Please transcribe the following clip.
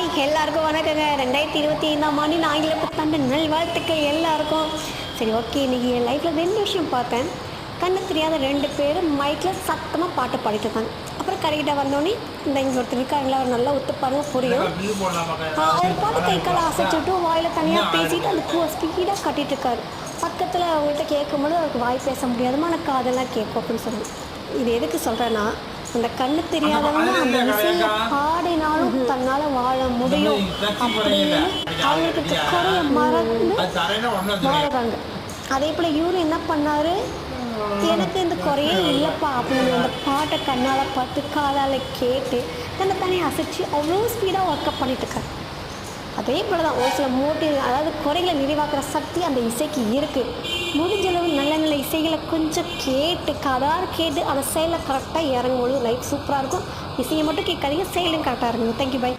Hi எல்லாருக்கும் வணக்கங்க. ரெண்டாயிரத்தி இருபத்தி ஐந்தாம் ஆண்டு ஆங்கில புத்தாண்டு நல்வாழ்த்துக்கள் எல்லாருக்கும். சரி ஓகே இன்றைக்கி என் லைஃப்பில் ரெண்டு விஷயம் பார்த்தேன். கண்ணு தெரியாத ரெண்டு பேரும் மைக்கில் சத்தமாக பாட்டு பாடிட்டு இருக்காங்க. அப்புறம் கரெக்டாக வந்தோடனே இந்த இங்கே ஒருத்தர் இருக்காங்களா அவர் நல்லா ஒத்து புரியும். அவர் பாட்டு கை காலை அசைச்சுட்டு வாயில் தனியாக பேசிட்டு அந்த பூவை ஸ்பீடாக கட்டிட்டு இருக்காரு. பக்கத்தில் அவங்கள்ட்ட கேட்கும்போது அவருக்கு வாய் பேச முடியாதுமா ஆனால் காதெல்லாம் கேட்கும் அப்படின்னு சொல்லுவேன் இது எதுக்கு சொல்கிறேன்னா அந்த கண்ணு தெரியாதவங்க அந்த இசையை தன்னால் வாழ முடியும் அப்படின்னு அவங்களுக்கு குறைய மறந்து வாழ்றாங்க. அதே போல் இவரு என்ன பண்ணாரு? எனக்கு இந்த குறையே இல்லைப்பா அப்படின்னு அந்த பாட்டை கண்ணால் பார்த்து காதால் கேட்டு தன்னை தானே அசைச்சு அவ்வளோ ஸ்பீடாக ஒர்க் அப் பண்ணிட்டு இருக்காரு. அதே போல தான் ஒரு சில மோட்டிவ் அதாவது குறைகளை நிறைவாக்குற சக்தி அந்த இசைக்கு இருக்குது முடிஞ்சளவு நல்ல நல்ல இசைகளை கொஞ்சம் கேட்டு கதார் கேட்டு அந்த செயலில் கரெக்டாக இறங்கும்போது லைஃப் சூப்பராக இருக்கும். இசையை மட்டும் கேட்காதீங்க செயலும் கரெக்டாக இருக்குங்க தேங்க்யூ பை